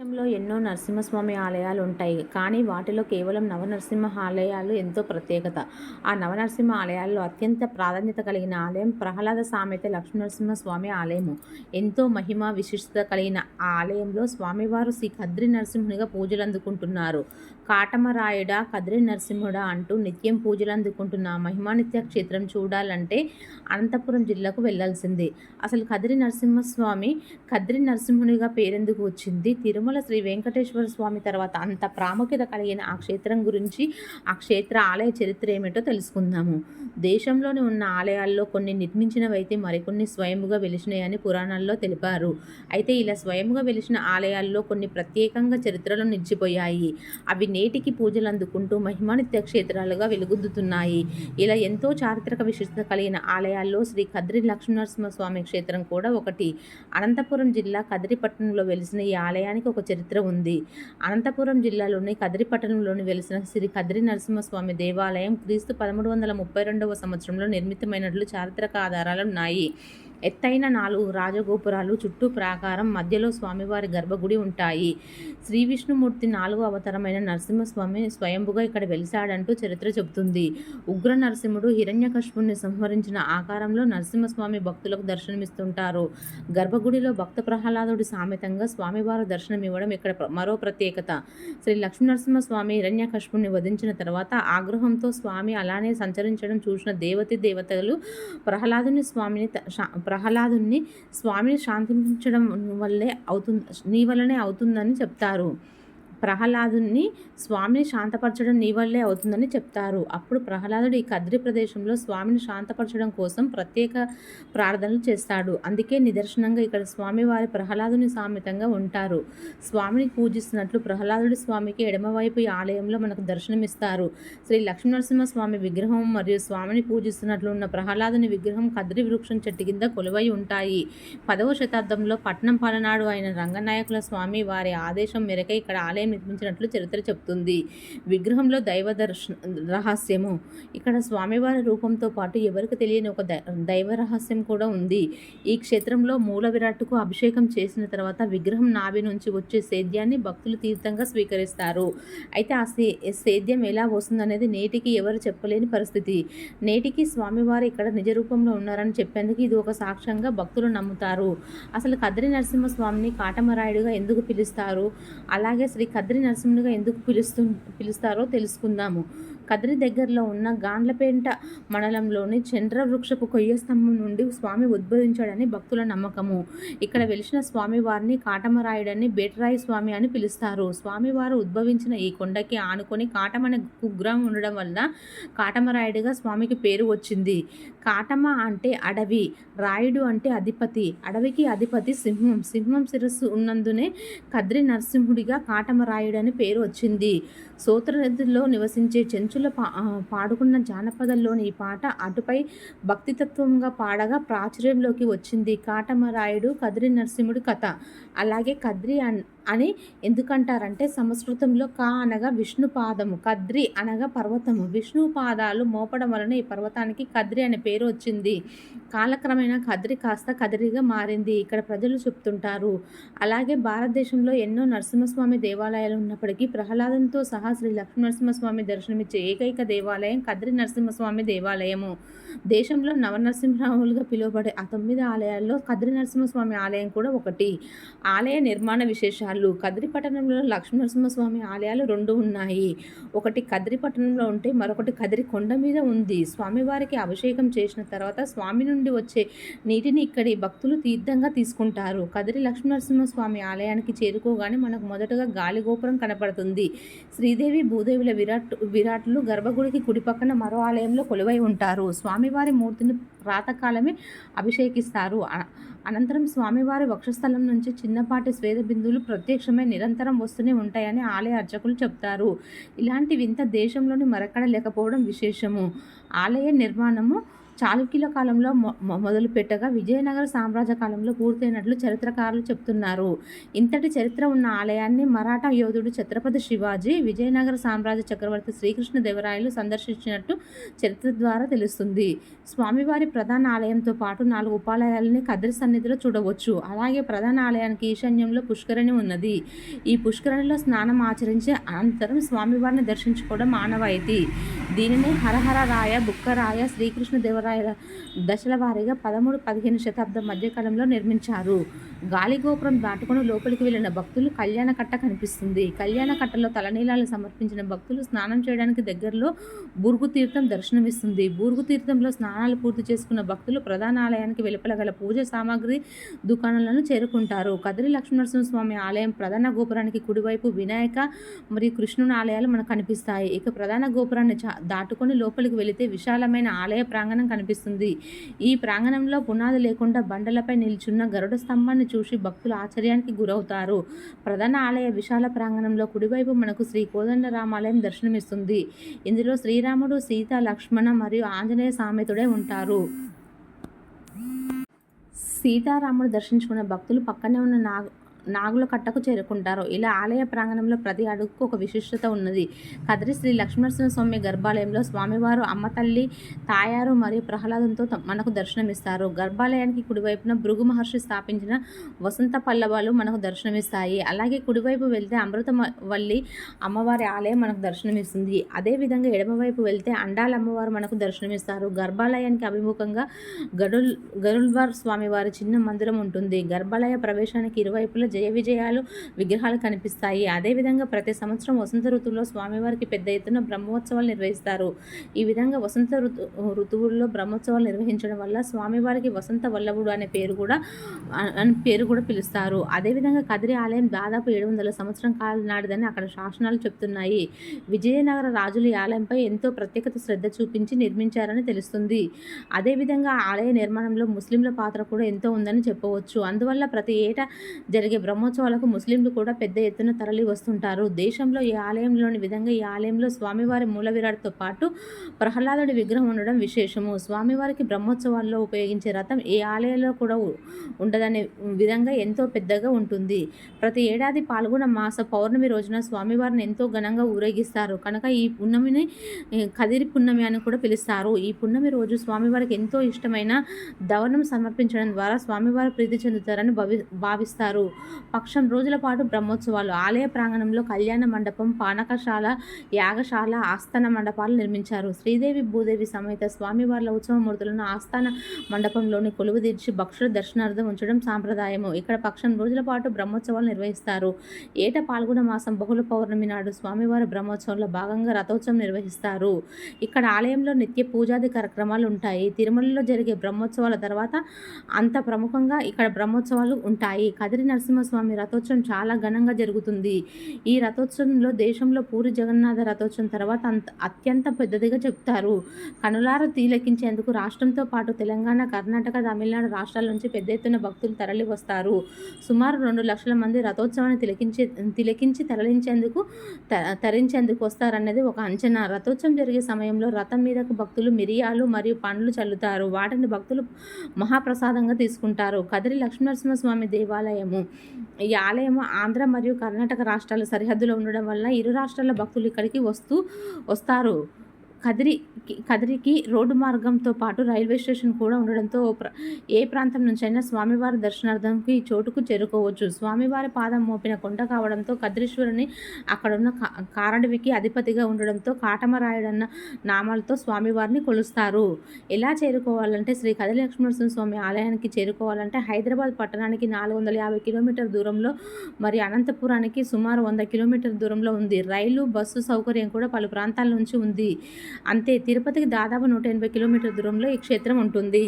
దేశంలో ఎన్నో నరసింహస్వామి ఆలయాలు ఉంటాయి కానీ వాటిలో కేవలం నవనరసింహ ఆలయాలు ఎంతో ప్రత్యేకత. ఆ నవనరసింహ ఆలయాల్లో అత్యంత ప్రాధాన్యత కలిగిన ఆలయం ప్రహ్లాద సామెత లక్ష్మీనరసింహస్వామి ఆలయము. ఎంతో మహిమ విశిష్టత కలిగిన ఆ ఆలయంలో స్వామివారు శ్రీ కద్రి నరసింహునిగా పూజలు అందుకుంటున్నారు కాటమరాయుడ కద్రి నరసింహుడా అంటూ నిత్యం పూజలు అందుకుంటున్న మహిమానిత్య క్షేత్రం చూడాలంటే అనంతపురం జిల్లాకు వెళ్ళాల్సిందే. అసలు కద్రి నరసింహస్వామి కద్రి నరసింహునిగా పేరెందుకు వచ్చింది? తిరుమల శ్రీ వెంకటేశ్వర స్వామి తర్వాత అంత ప్రాముఖ్యత కలిగిన ఆ క్షేత్రం గురించి ఆ క్షేత్ర ఆలయ చరిత్ర ఏమిటో తెలుసుకుందాము. దేశంలోని ఉన్న ఆలయాల్లో కొన్ని నిర్మించినవైతే మరికొన్ని స్వయముగా వెలిసినాయని పురాణాల్లో తెలిపారు. అయితే ఇలా స్వయముగా వెలిసిన ఆలయాల్లో కొన్ని ప్రత్యేకంగా చరిత్రలు నిలిచిపోయాయి. అవి నేటికి పూజలు అందుకుంటూ మహిమానిత్య క్షేత్రాలుగా వెలుగుద్దుతున్నాయి. ఇలా ఎంతో చారిత్రక విశిష్టత కలిగిన ఆలయాల్లో శ్రీ కద్రి లక్ష్మీనరసింహస్వామి క్షేత్రం కూడా ఒకటి. అనంతపురం జిల్లా కదిరిపట్నంలో వెలిసిన ఈ ఆలయానికి ఒక చరిత్ర ఉంది. అనంతపురం జిల్లాలోని కదిరి పట్టణంలోని వెలిసిన శ్రీ కదిరి నరసింహస్వామి దేవాలయం క్రీస్తు పదమూడు వందల ముప్పై రెండవ సంవత్సరంలో నిర్మితమైనట్లు చారిత్రక ఆధారాలు ఉన్నాయి. ఎత్తైన నాలుగు రాజగోపురాలు చుట్టూ ప్రాకారం మధ్యలో స్వామివారి గర్భగుడి ఉంటాయి. శ్రీ విష్ణుమూర్తి నాలుగో అవతారమైన నరసింహస్వామి స్వయంభుగా ఇక్కడ వెలిశాడంటూ చరిత్ర చెబుతుంది. ఉగ్ర నరసింహుడు హిరణ్యకశిపుణ్ణి సంహరించిన ఆకారంలో నరసింహస్వామి భక్తులకు దర్శనమిస్తుంటారు. గర్భగుడిలో భక్త ప్రహ్లాదుడి సామెతంగా స్వామివారు దర్శనమివ్వడం ఇక్కడ ప్ర- మరో ప్రత్యేకత. శ్రీ లక్ష్మీనరసింహస్వామి హిరణ్యకశిపుణ్ణి వధించిన తర్వాత ఆగ్రహంతో స్వామి అలానే సంచరించడం చూసిన దేవతి దేవతలు ప్రహ్లాదుని స్వామిని ప్రహ్లాదుని స్వామిని శాంతించడం వల్లే అవుతుంది నీ వల్లనే అవుతుందని చెప్తారు. ప్రహ్లాదుని స్వామిని శాంతపరచడం నీ వల్లే అవుతుందని చెప్తారు. అప్పుడు ప్రహ్లాదుడు ఈ కద్రి ప్రదేశంలో స్వామిని శాంతపరచడం కోసం ప్రత్యేక ప్రార్థనలు చేస్తాడు. అందుకే నిదర్శనంగా ఇక్కడ స్వామివారి ప్రహ్లాదుని సామెతంగా ఉంటారు. స్వామిని పూజిస్తున్నట్లు ప్రహ్లాదుడి స్వామికి ఎడమవైపు ఈ ఆలయంలో మనకు దర్శనమిస్తారు. శ్రీ లక్ష్మీనరసింహ స్వామి విగ్రహం మరియు స్వామిని పూజిస్తున్నట్లు ఉన్న ప్రహ్లాదుని విగ్రహం కద్రి వృక్షం చెట్టు కింద కొలువై ఉంటాయి. పదవ శతాబ్దంలో పట్నం పాలనాడు అయిన రంగనాయకుల స్వామి వారి ఆదేశం మేరకే ఇక్కడ ఆలయం నిర్మించినట్లు చరిత్ర చెబుతుంది. విగ్రహంలో దైవ దర్శన రహస్యము. ఇక్కడ స్వామివారి రూపంతో పాటు ఎవరికి తెలియని ఒక దై- దైవ రహస్యం కూడా ఉంది. ఈ క్షేత్రంలో మూల విరాట్కు అభిషేకం చేసిన తర్వాత విగ్రహం నాభి నుంచి వచ్చే సేద్యాన్ని భక్తులు తీర్థంగా స్వీకరిస్తారు. అయితే ఆ సే సేద్యం ఎలా వస్తుందనేది నేటికి ఎవరు చెప్పలేని పరిస్థితి. నేటికి స్వామివారు ఇక్కడ నిజ రూపంలో ఉన్నారని చెప్పేందుకు ఇది ఒక సాక్ష్యంగా భక్తులు నమ్ముతారు. అసలు కద్రి నరసింహస్వామిని కాటమరాయుడుగా ఎందుకు పిలుస్తారు? అలాగే శ్రీ కద్రి నరసింహునిగా ఎందుకు పిలుస్తు పిలుస్తారో తెలుసుకుందాము. కద్రి దగ్గరలో ఉన్న గాండ్లపేంట మండలంలోని చంద్ర వృక్షపు కొయ్య స్తంభం నుండి స్వామి ఉద్భవించాడని భక్తుల నమ్మకము. ఇక్కడ వెలిసిన స్వామివారిని కాటమరాయుడని బేటరాయి స్వామి అని పిలుస్తారు. స్వామివారు ఉద్భవించిన ఈ కొండకి ఆనుకొని కాటం అనే కుగ్రామం ఉండడం వల్ల కాటమరాయుడిగా స్వామికి పేరు వచ్చింది. కాటమ అంటే అడవి రాయుడు అంటే అధిపతి. అడవికి అధిపతి సింహం. సింహం శిరస్సు ఉన్నందునే కద్రి నరసింహుడిగా కాటమరాయుడు అని పేరు వచ్చింది. సోత్రనదిలో నివసించే చెంచుల పా పాడుకున్న జానపదంలోని ఈ పాట అటుపై భక్తితత్వంగా పాడగా ప్రాచుర్యంలోకి వచ్చింది. కాటమరాయుడు కద్రి నరసింహుడి కథ. అలాగే కద్రి అన్ అని ఎందుకంటారంటే సంస్కృతంలో కా అనగా విష్ణు పాదము కద్రి అనగా పర్వతము. విష్ణు పాదాలు మోపడం వలన ఈ పర్వతానికి కద్రి అనే పేరు వచ్చింది. కాలక్రమేణా కద్రి కాస్త కదిరిగా మారింది. ఇక్కడ ప్రజలు చెప్తుంటారు అలాగే భారతదేశంలో ఎన్నో నరసింహస్వామి దేవాలయాలు ఉన్నప్పటికీ ప్రహ్లాదంతో సహా శ్రీ లక్ష్మీనరసింహస్వామి దర్శనమిచ్చే ఏకైక దేవాలయం కద్రి నరసింహస్వామి దేవాలయము. దేశంలో నవనరసింహరావులుగా పిలువబడే ఆ తొమ్మిది ఆలయాల్లో కద్రి నరసింహస్వామి ఆలయం కూడా ఒకటి. ఆలయ నిర్మాణ విశేషాలు కద్రి పట్టణంలో లక్ష్మీనరసింహస్వామి ఆలయాలు రెండు ఉన్నాయి. ఒకటి కదిరి పట్టణంలో ఉంటే మరొకటి కదిరి కొండ మీద ఉంది. స్వామివారికి అభిషేకం చేసిన తర్వాత స్వామి నుండి వచ్చే నీటిని ఇక్కడి భక్తులు తీర్థంగా తీసుకుంటారు. కదిరి లక్ష్మీనరసింహస్వామి ఆలయానికి చేరుకోగానే మనకు మొదటగా గాలి గోపురం కనపడుతుంది. శ్రీదేవి భూదేవుల విరాట్ విరాట్లు గర్భగుడికి కుడి పక్కన మరో ఆలయంలో కొలువై ఉంటారు. స్వామివారి మూర్తిని ప్రాతకాలమే అభిషేకిస్తారు. అనంతరం స్వామివారి వక్షస్థలం నుంచి చిన్నపాటి స్వేద బిందువులు ప్రత్యక్షమై నిరంతరం వస్తూనే ఉంటాయని ఆలయ అర్చకులు చెప్తారు. ఇలాంటి వింత దేశంలోని మరెక్కడ లేకపోవడం విశేషము. ఆలయ నిర్మాణము చాళుక్యుల కాలంలో మొ మొదలుపెట్టగా విజయనగర సామ్రాజ్య కాలంలో పూర్తయినట్లు చరిత్రకారులు చెప్తున్నారు ఇంతటి చరిత్ర ఉన్న ఆలయాన్ని మరాఠా యోధుడు ఛత్రపతి శివాజీ, విజయనగర సామ్రాజ్య చక్రవర్తి శ్రీకృష్ణదేవరాయలు సందర్శించినట్టు చరిత్ర ద్వారా తెలుస్తుంది. స్వామివారి ప్రధాన ఆలయంతో పాటు నాలుగు ఉపాలయాల్ని కదిరి సన్నిధిలో చూడవచ్చు. అలాగే ప్రధాన ఆలయానికి ఈశాన్యంలో పుష్కరిణి ఉన్నది. ఈ పుష్కరిణిలో స్నానం ఆచరించి అనంతరం స్వామివారిని దర్శించుకోవడం ఆనవాయితీ. దీనిని హరహర రాయ బుక్కరాయ, శ్రీకృష్ణదేవరాయల దశల వారీగా పదమూడు, పదిహేను శతాబ్దం మధ్యకాలంలో నిర్మించారు. గాలిగోపురం దాటుకుని లోపలికి వెళ్ళిన భక్తులు కళ్యాణకట్ట కనిపిస్తుంది. కళ్యాణకట్టలో తలనీలాలు సమర్పించిన భక్తులు స్నానం చేయడానికి దగ్గరలో బూర్గుతీర్థం దర్శనమిస్తుంది. బూర్గుతీర్థంలో స్నానాలు పూర్తి చేసుకున్న భక్తులు ప్రధాన ఆలయానికి వెలుపల గల పూజా సామాగ్రి దుకాణాలను చేరుకుంటారు. కదిరి లక్ష్మీనరసింహస్వామి ఆలయం ప్రధాన గోపురానికి కుడివైపు వినాయక మరియు కృష్ణుని ఆలయాలు మనకు కనిపిస్తాయి. ఇక ప్రధాన గోపురాన్ని దాటుకొని లోపలికి వెళితే విశాలమైన ఆలయ ప్రాంగణం కనిపిస్తుంది. ఈ ప్రాంగణంలో పునాది లేకుండా బండలపై నిల్చున్న గరుడ స్తంభాన్ని చూసి భక్తులు ఆశ్చర్యానికి గురవుతారు. ప్రధాన ఆలయ విశాల ప్రాంగణంలో కుడివైపు మనకు శ్రీ కోదండరామాలయం దర్శనమిస్తుంది. ఇందులో శ్రీరాముడు, సీత, లక్ష్మణ మరియు ఆంజనేయ సామెతుడే ఉంటారు. సీతారాముడు దర్శించుకున్న భక్తులు పక్కనే ఉన్న నాగ నాగుల కట్టకు చేరుకుంటారు. ఇలా ఆలయ ప్రాంగణంలో ప్రతి అడుగుకు ఒక విశిష్టత ఉన్నది. కదిరి శ్రీ స్వామి గర్భాలయంలో స్వామివారు అమ్మతల్లి, తాయారు మరియు ప్రహ్లాదంతో మనకు దర్శనమిస్తారు. గర్భాలయానికి కుడివైపున భృగు మహర్షి స్థాపించిన వసంత పల్లవాలు మనకు దర్శనమిస్తాయి. అలాగే కుడివైపు వెళ్తే అమృతవల్లి అమ్మవారి ఆలయం మనకు దర్శనమిస్తుంది. అదేవిధంగా ఎడమవైపు వెళ్తే అండాల అమ్మవారు మనకు దర్శనమిస్తారు. గర్భాలయానికి అభిముఖంగా గరుల్ గరుల్వార్ స్వామివారి చిన్న మందిరం ఉంటుంది. గర్భాలయ ప్రవేశానికి ఇరువైపులా జయ విజయాలు విగ్రహాలు కనిపిస్తాయి. అదేవిధంగా ప్రతి సంవత్సరం వసంత ఋతువులో స్వామివారికి పెద్ద ఎత్తున బ్రహ్మోత్సవాలు నిర్వహిస్తారు. ఈ విధంగా వసంత ఋతు ఋతువుల్లో బ్రహ్మోత్సవాలు నిర్వహించడం వల్ల స్వామివారికి వసంత వల్లభుడు అనే పేరు కూడా అని పేరు కూడా పిలుస్తారు. అదేవిధంగా కదిరి ఆలయం దాదాపు ఏడు వందల సంవత్సరం కాలం నాటిదని అక్కడ శాసనాలు చెప్తున్నాయి విజయనగర రాజులు ఈ ఆలయంపై ఎంతో ప్రత్యేకత శ్రద్ధ చూపించి నిర్మించారని తెలుస్తుంది. అదేవిధంగా ఆలయ నిర్మాణంలో ముస్లింల పాత్ర కూడా ఎంతో ఉందని చెప్పవచ్చు. అందువల్ల ప్రతి ఏటా జరిగే బ్రహ్మోత్సవాలకు ముస్లింలు కూడా పెద్ద ఎత్తున తరలి వస్తుంటారు. దేశంలో ఈ ఆలయంలోని విధంగా ఈ ఆలయంలో స్వామివారి మూల విరాట్తో పాటు ప్రహ్లాదుడి విగ్రహం ఉండడం విశేషము. స్వామివారికి బ్రహ్మోత్సవాల్లో ఉపయోగించే రథం ఏ ఆలయంలో కూడా ఉండదనే విధంగా ఎంతో పెద్దగా ఉంటుంది. ప్రతి ఏడాది పాల్గొన మాస పౌర్ణమి రోజున స్వామివారిని ఎంతో ఘనంగా ఊరేగిస్తారు కనుక ఈ పున్నమిని కదిరి పున్నమి అని కూడా పిలుస్తారు. ఈ పున్నమి రోజు స్వామివారికి ఎంతో ఇష్టమైన దవనం సమర్పించడం ద్వారా స్వామివారు ప్రీతి చెందుతారని భావిస్తారు. పక్షం రోజుల పాటు బ్రహ్మోత్సవాలు ఆలయ ప్రాంగణంలో కళ్యాణ మండపం, పానకశాల, యాగశాల, ఆస్థాన మండపాలు నిర్మించారు. శ్రీదేవి భూదేవి సమేత స్వామివార్ల ఉత్సవమూర్తులను ఆస్థాన మండపంలోని కొలువుదీర్చి భక్షుల దర్శనార్థం ఉంచడం సాంప్రదాయము. ఇక్కడ పక్షం రోజుల పాటు బ్రహ్మోత్సవాలు నిర్వహిస్తారు. ఏట పాల్గొన మాసం బహుళ పౌర్ణమి నాడు స్వామివారి బ్రహ్మోత్సవంలో భాగంగా రథోత్సవం నిర్వహిస్తారు. ఇక్కడ ఆలయంలో నిత్య పూజాది కార్యక్రమాలు ఉంటాయి. తిరుమలలో జరిగే బ్రహ్మోత్సవాల తర్వాత అంత ప్రముఖంగా ఇక్కడ బ్రహ్మోత్సవాలు ఉంటాయి. కదిరి నరసింహ నరసింహస్వామి రథోత్సవం చాలా ఘనంగా జరుగుతుంది. ఈ రథోత్సవంలో దేశంలో పూరి జగన్నాథ రథోత్సవం తర్వాత అంత అత్యంత పెద్దదిగా చెప్తారు. కనులార తీలకించేందుకు రాష్ట్రంతో పాటు తెలంగాణ, కర్ణాటక, తమిళనాడు రాష్ట్రాల నుంచి పెద్ద ఎత్తున భక్తులు తరలి వస్తారు. సుమారు రెండు లక్షల మంది రథోత్సవాన్ని తిలకించే తిలకించి తరలించేందుకు తరించేందుకు వస్తారన్నది ఒక అంచనా. రథోత్సవం జరిగే సమయంలో రథం మీదకు భక్తులు మిరియాలు మరియు పండ్లు చల్లుతారు. వాటిని భక్తులు మహాప్రసాదంగా తీసుకుంటారు. కదిరి లక్ష్మీనరసింహస్వామి దేవాలయము ఈ ఆలయం ఆంధ్ర మరియు కర్ణాటక రాష్ట్రాల సరిహద్దులో ఉండడం వల్ల ఇరు రాష్ట్రాల భక్తులు ఇక్కడికి వస్తూ వస్తారు. కదిరి కదిరికి రోడ్డు మార్గంతో పాటు రైల్వే స్టేషన్ కూడా ఉండడంతో ఏ ప్రాంతం నుంచైనా స్వామివారి దర్శనార్థంకి ఈ చోటుకు చేరుకోవచ్చు. స్వామివారి పాదం మోపిన కొండ కావడంతో కదిరీశ్వరుని అక్కడున్న కారడవికి అధిపతిగా ఉండడంతో కాటమరాయుడన్న నామాలతో స్వామివారిని కొలుస్తారు. ఎలా చేరుకోవాలంటే శ్రీ కదిరి లక్ష్మీనరసింహస్వామి ఆలయానికి చేరుకోవాలంటే హైదరాబాద్ పట్టణానికి నాలుగు వందల యాభై కిలోమీటర్ దూరంలో మరి అనంతపురానికి సుమారు వంద కిలోమీటర్ దూరంలో ఉంది. రైలు, బస్సు సౌకర్యం కూడా పలు ప్రాంతాల నుంచి ఉంది. అంతే తిరుపతికి దాదాపు నూట ఎనభై కిలోమీటర్ల దూరంలో ఈ క్షేత్రం ఉంటుంది.